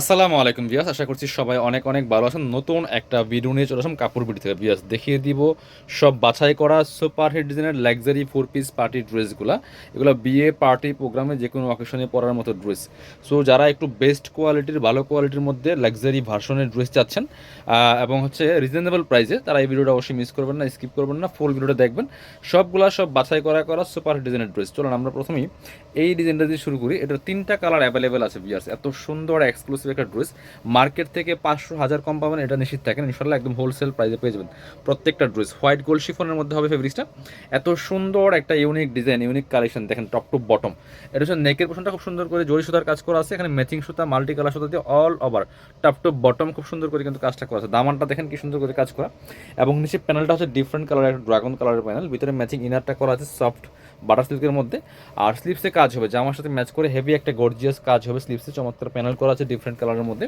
আসসালামু আলাইকুম বিয়াস আশা করছি সবাই অনেক অনেক ভালো আছেন। নতুন একটা ভিডিও নিয়ে চলে আসলাম কাপড় বিড়ি থেকে। বিয়াস দেখিয়ে দিব সব বাছাই করা সুপার হিট ডিজাইনের লাক্সারি ফোর পিস পার্টি ড্রেসগুলো এগুলো বিয়ে পার্টি প্রোগ্রামে যে কোনো অকেশনে পরার মতো ড্রেস সো যারা একটু বেস্ট কোয়ালিটির ভালো কোয়ালিটির মধ্যে লাক্সারি ভার্সনের ড্রেস চাচ্ছেন এবং হচ্ছে রিজনেবল প্রাইসে তারা এই ভিডিওটা অবশ্যই মিস করবেন না স্কিপ করবেন না ফুল ভিডিওটা দেখবেন। সবগুলা সব বাছাই করা করা সুপার হিট ডিজাইনের ড্রেস চলুন আমরা প্রথমেই এই ডিজাইনটা দিয়ে শুরু করি। এটার তিনটা কালার অ্যাভেলেবেল আছে বিয়ার্স এত সুন্দর এক্সক্লুসিভ একটা ড্রেস মার্কেট থেকে পাঁচশো হাজার কম পাবেন, এটা নিশ্চিত থাকেন। ইনশাল্লাহ একদম হোলসেল প্রাইসে পেয়ে যাবেন প্রত্যেকটা ড্রেস হোয়াইট গোল্ড শিফনের মধ্যে হবে ফেব্রিক্সটা এত সুন্দর একটা ইউনিক ডিজাইন ইউনিক কালেকশন দেখেন টপ টু বটম এটা হচ্ছে নেকের পোশনটা খুব সুন্দর করে জরি সুতার কাজ করা আছে, এখানে ম্যাচিং সুতা মাল্টি কালার সুতা দিয়ে all over top to bottom খুব সুন্দর করে কিন্তু কাজটা করা আছে। দামানটা দেখেন কি সুন্দর করে কাজ করা। এবং নিচে প্যানেলটা হচ্ছে ডিফারেন্ট কালার একটা ড্রাগন কালারের প্যানেল ভিতরে ম্যাচিং ইনারটা করা আছে সফট বাটার সিল্কের মধ্যে। আর স্লিপসে কাজ হবে, জামার সাথে ম্যাচ করে হেভি একটা গর্জিয়াস কাজ হবে। স্লিপসে চমৎকার প্যানেল করা আছে ডিফারেন্ট কালারের মধ্যে।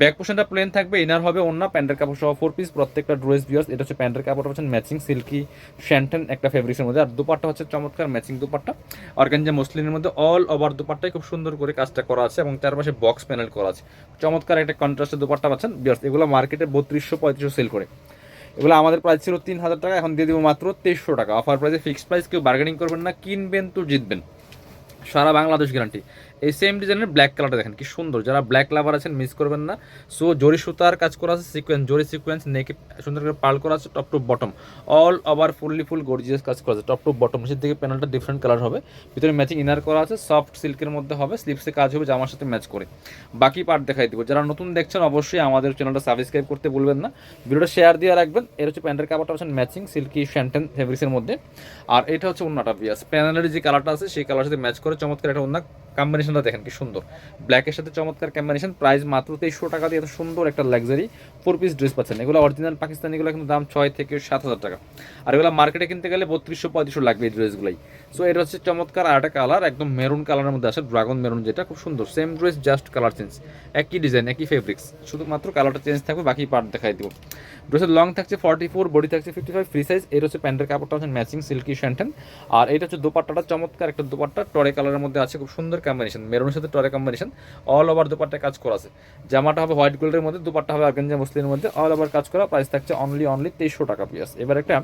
ব্যাক পোর্শনটা প্লেন থাকবে ইনার হবে অন্য প্যান্টের কাপড় সহ ফোর পিস প্রত্যেকটা ড্রেস বিয়ার্স এটা হচ্ছে প্যান্টের কাপড়টা হচ্ছে ম্যাচিং সিল্কি শ্যান্টেন একটা ফেব্রিক্সের মধ্যে। আর দুপাট্টা হচ্ছে চমৎকার ম্যাচিং দুপাট্টা। অর্গানজা মসলিনের মধ্যে অল ওভার দুপাট্টাই খুব সুন্দর করে কাজটা করা আছে এবং তার পাশে বক্স প্যানেল করা আছে। চমৎকার একটা কন্ট্রাস্টের দুপাট্টা পাচ্ছেন বিয়ার্স এগুলো মার্কেটে বত্রিশশো পঁয়ত্রিশশো সেল করে। এগুলো আমাদের প্রাইস ছিল তিন হাজার টাকা, এখন দিয়ে দিব মাত্র তেইশশো টাকা। অফার প্রাইসে ফিক্সড প্রাইস কেউ বার্গেনিং করবেন না, কিনবেন তো জিতবেন। সারা বাংলাদেশ গ্যারান্টি এই সেম ডিজাইনের ব্ল্যাক কালারটা দেখেন, কি সুন্দর। যারা ব্ল্যাক লাভার আছেন মিস করবেন না। সো জরি সুতার কাজ করা আছে সিকোয়েন্স জরি সিকোয়েন্স নেকে সুন্দর করে পাল করা আছে top to bottom all over fully full gorgeous কাজ করা আছে টপ টু বটম নিচের দিকে প্যানেলটা ডিফারেন্ট কালার হবে। ভিতরে ম্যাচিং ইনার করা আছে সফট সিল্কের মধ্যে হবে স্লিপসে কাজ হবে, জামার সাথে ম্যাচ করে। বাকি পার্ট দেখাই দিব। যারা নতুন দেখছেন, অবশ্যই আমাদের চ্যানেলটা সাবস্ক্রাইব করতে ভুলবেন না। ভিডিওটা শেয়ার দিয়ে রাখবেন। এর হচ্ছে প্যান্টের কাপড়টা হচ্ছে ম্যাচিং সিল্কি ফ্যান্টেন ফেব্রিক্সের মধ্যে। আর এটা হচ্ছে অন্যটা বিয়াস প্যানেলের যে কালারটা আছে, সেই কালার সাথে ম্যাচ করে চমৎকার একটা অন্য কম্বিনেশনটা দেখেন কি সুন্দর। ব্ল্যাকের সাথে চমৎকার কম্বিনেশন প্রাইস মাত্র তেইশশো টাকা দিয়ে এত সুন্দর একটা লাক্সারি ফোর পিস ড্রেস পাচ্ছেন। এগুলো অরিজিনাল পাকিস্তানিগুলো কিন্তু দাম ছয় থেকে সাত হাজার টাকা। আর এগুলো মার্কেটে কিনতে গেলে বত্রিশশো, পঁয়ত্রিশশো লাগবে এই ড্রেসগুলোই সো এটা হচ্ছে চমৎকার আর একটা কালার একদম মেরুন কালারের মধ্যে আছে ড্রাগন মেরুন যেটা, খুব সুন্দর। Same dress just colour change একই ডিজাইন একই ফেব্রিক্স শুধুমাত্র কালারটা চেঞ্জ থাকবে, বাকি পার্ট দেখাই দিব। ড্রেসের লং থাকছে ফর্টি ফোর বডি থাকছে ফিফটি ফাইভ ফ্রি সাইজ এর হচ্ছে প্যান্টের কাপড়টা হচ্ছে ম্যাচিং সিল্কি শ্যান্টেন আর এটা হচ্ছে দোপাট্টাটা, চমৎকার একটা দোপাট্টা। টরে কালারের মধ্যে আছে, খুব সুন্দর কম্বিনেশন মেরুনের সাথে টরে কম্বিনেশন অল ওভার দোপাট্টা কাজ করা আছে। জামাটা হবে হোয়াইট গোল্ডের মধ্যে, দুপাট্টা হবে আর্গেঞ্জা মুসলিমের মধ্যে অল ওভার কাজ করা প্রাইস থাকছে অনলি অনলি তেইশশো টাকা পিয়াস এবার একটা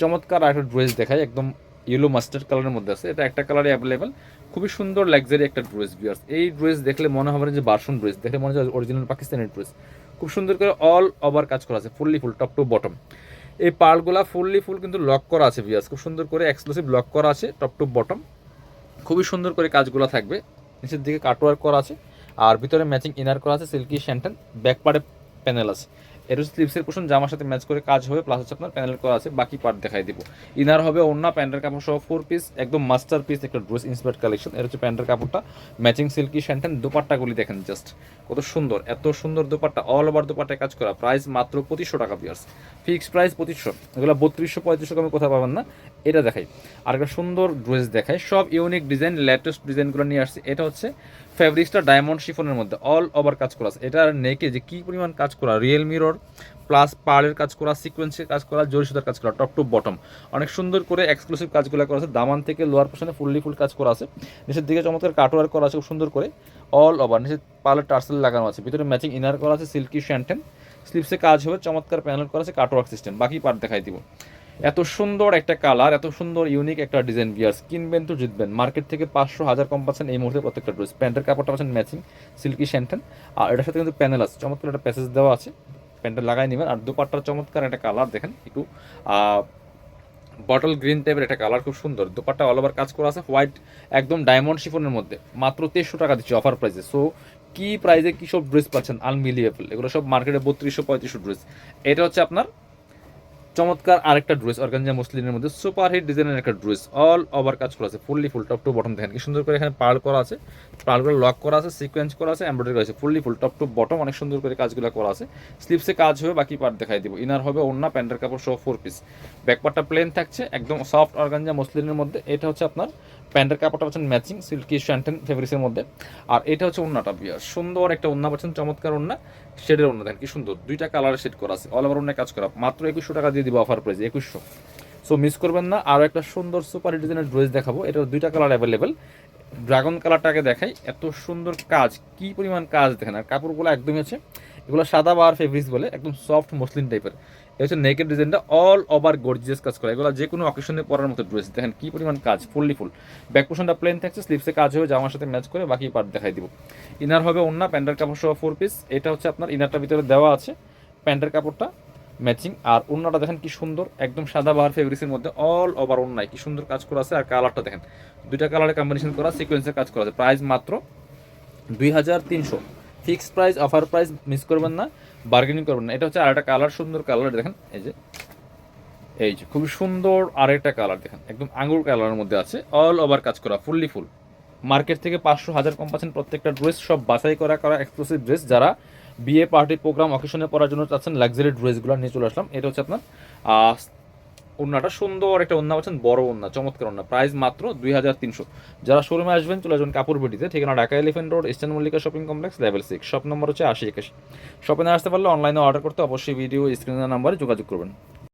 চমৎকার একটা ড্রেস দেখায় একদম ইয়েলো মাস্টার্ড কালারের মধ্যে আছে। এটা একটা কালারে অ্যাভেলেবেল খুবই সুন্দর লাক্সারি একটা ড্রেস বিয়ার্স এই ড্রেস দেখলে মনে হবে যে বার্সন ড্রেস দেখলে মনে হয় অরিজিনাল পাকিস্তানের ড্রেস খুব সুন্দর করে অল ওভার কাজ করা আছে fully full top to bottom এই পার্লগুলা ফুললি ফুল কিন্তু লক করা আছে বিয়ার্স খুব সুন্দর করে এক্সক্লুসিভ লক করা আছে টপ টু বটম খুবই সুন্দর করে কাজগুলো থাকবে। নিচের দিকে কাটওয়ার্ক করা আছে। আর ভিতরে ম্যাচিং ইনার করা আছে সিল্কি শ্যান্টেন ব্যাক পার্টে প্যানেল আছে। হচ্ছে স্লিপসের পোষণ জামার সাথে ম্যাচ করে কাজ হবে প্লাস হচ্ছে আপনার প্যানেল করা আছে, বাকি পার্ট দেখাই দিব। ইনার হবে অন্য প্যান্টের কাপড় সহ ফোর পিস একদম মাস্টার পিস একটা ড্রেস ইন্সপায়ার্ড কালেকশন এর হচ্ছে প্যান্টের কাপড়টা ম্যাচিং সিল্কি শ্যান্টেন দুপাট্টাগুলি দেখেন জাস্ট কত সুন্দর, এত সুন্দর দুপাট্টা অল ওভার দুপাট্টায় কাজ করা। প্রাইস মাত্র পঁচিশশো টাকা পিয়ার্স ফিক্স প্রাইস পঁচিশশো। এগুলো বত্রিশশো, পঁয়ত্রিশশো কমে কোথাও পাবেন না, এটা দেখাই। আর একটা সুন্দর ড্রেস দেখায় সব ইউনিক ডিজাইন লেটেস্ট ডিজাইনগুলো নিয়ে আসছে। এটা হচ্ছে ফেব্রিক্সটা ডায়মন্ড শিফনের মধ্যে অল ওভার কাজ করা আছে। এটার নেকে যে কী পরিমাণ কাজ করা রিয়েল মিরর প্লাস পার্লের কাজ করা সিকোয়েন্সের কাজ করা, জরি সুতার কাজ করা টপ টু বটম অনেক সুন্দর করে এক্সক্লুসিভ কাজগুলো করা আছে। দামান থেকে লোয়ার পোর্শনে ফুললি ফুল কাজ করা আছে। নিচের দিকে চমৎকার কাটওয়ার করা আছে, খুব সুন্দর করে। অল ওভার নিচে পার্লের টার্সেল লাগানো আছে। ভিতরে ম্যাচিং ইনার করা আছে সিল্কি শ্যান্টেন স্লিপসে কাজ হবে, চমৎকার প্যানেল করা আছে কাটওয়ার্ক সিস্টেম বাকি পার্ট দেখাই দিব। এত সুন্দর একটা কালার এত সুন্দর ইউনিক একটা ডিজাইন বিয়ার্স কিনবেন তো জিতবেন। মার্কেট থেকে পাঁচশো হাজার কম পাচ্ছেন এই মুহূর্তে প্রত্যেকটা ড্রেস প্যান্টের কাপড়টা পাচ্ছেন ম্যাচিং সিল্কি শ্যান্টেন আর এটার সাথে কিন্তু প্যানেল আছে। চমৎকার একটা প্যাসেজ দেওয়া আছে। প্যান্টটা লাগাই নেবেন। আর দুপাট্টার চমৎকার একটা কালার দেখেন একটু। বটল গ্রিন টাইপের একটা কালার খুব সুন্দর। দুপাট্টা অল ওভার কাজ করা আছে। হোয়াইট একদম ডায়মন্ড শিফনের মধ্যে। মাত্র তেইশশো টাকা দিচ্ছি অফার প্রাইসে সো কি প্রাইসে কী সব ড্রেস পাচ্ছেন? আনমিলিয়েবল এগুলো সব মার্কেটে বত্রিশশো পঁয়ত্রিশশো ড্রেস এটা হচ্ছে আপনার চমৎকার আরেকটা ড্রেস, অর্গানজা মুসলিনের মধ্যে সুপার হিট ডিজাইনের একটা ড্রেস অল ওভার কাজ করা আছে fully full top to bottom দেখেন কি সুন্দর করে এখানে পার্ল করা আছে পার্ল করে লক করা আছে সিকোয়েন্স করা আছে এমব্রয়ডারি করা আছে fully full top to bottom অনেক সুন্দর করে কাজগুলো করা আছে। স্লিপসে কাজ হবে, বাকি পার্ট দেখাই দিব। ইনার হবে অন্য প্যান্টের কাপড় সহ ফোর পিস ব্যাকপার্টটা প্লেন থাকছে, একদম সফট অর্গানজা মুসলিনের মধ্যে, এটা হচ্ছে আপনার প্যান্টের কাপড়টা পাচ্ছেন ম্যাচিং, সিল্কি শ্যান্টেন ফেব্রিক্সের মধ্যে। আর এটা হচ্ছে ওন্নাটা বিয়ার সুন্দর একটা ওন্না পাচ্ছেন, চমৎকার ওন্না। শেডের ওন্না দেখেন, কি সুন্দর। দুইটা কালারের শেড করা আছে। অল ওভার কাজ করা। মাত্র একুশশো টাকা দিয়ে দিব অফার প্রাইস একুশশো। সো মিস করবেন না। আরও একটা সুন্দর সুপার ডিজাইনের ড্রেস দেখাবো। এটার দুইটা কালার অ্যাভেলেবেল ড্রাগন কালারটাকে দেখাই। এত সুন্দর কাজ, কি পরিমাণ কাজ দেখেন। আর কাপড়গুলো একদমই আছে এগুলো সাদা বার ফেব্রিক্স বলে, একদম সফট মসলিন টাইপের এটা হচ্ছে নেকের ডিজাইনটা অল ওভার গর্জিয়াস কাজ করা। এগুলো যে কোনো অকেশনে পরার মতো ড্রেস দেখেন কি পরিমাণ কাজ ফুললি ফুল ব্যাক পোর্শনটা প্লেন থাকছে স্লিপসে কাজ হবে জামার সাথে ম্যাচ করে বাকি পার্ট দেখাই দিব। ইনার হবে অন্য প্যান্টের কাপড় সহ ফোর পিস এটা হচ্ছে আপনার ইনারটার ভিতরে দেওয়া আছে প্যান্টের কাপড়টা ম্যাচিং আর ওন্নাটা দেখেন কি সুন্দর, একদম সাদা বাহার ফেব্রিক্সের মধ্যে অল ওভার ওন্নায় কি সুন্দর কাজ করা আছে। আর কালারটা দেখেন, দুইটা কালারের কম্বিনেশন করা সিকোয়েন্সের কাজ করা আছে। প্রাইস মাত্র দুই হাজার তিনশো। Fixed price, offer price miss করবেন না বার্গেনিং করবেন না। এটা হচ্ছে আরেকটা কালার সুন্দর কালার দেখেন, এই যে এই যে, খুবই সুন্দর আরেকটা কালার দেখেন, একদম আঙুর কালারের মধ্যে আছে অল ওভার কাজ করা ফুললি ফুল মার্কেট থেকে পাঁচশো হাজার কম পাচ্ছেন প্রত্যেকটা ড্রেস সব বাছাই করা করা এক্সক্লুসিভ ড্রেস যারা বিয়ে পার্টি প্রোগ্রাম অকেশনে পড়ার জন্য চাচ্ছেন লাক্সারি ড্রেসগুলো নিয়ে চলে আসলাম। এটা হচ্ছে আপনার আহ, ওন্নাটা সুন্দর একটা ওন্না পাচ্ছেন বড় ওন্না চমৎকার ওন্না প্রাইস মাত্র দুই হাজার তিনশো। যারা শোরুমে আসবেন চলে আসবেন কাপড় বিটিতে ঠিকানা Dhaka elephant road eastern Mallika shopping complex level six shop number হচ্ছে আশি একাশি। শপিং আসতে পারলে অনলাইনে অর্ডার করতে অবশ্যই ভিডিও স্ক্রিনের নাম্বারে যোগাযোগ করবেন।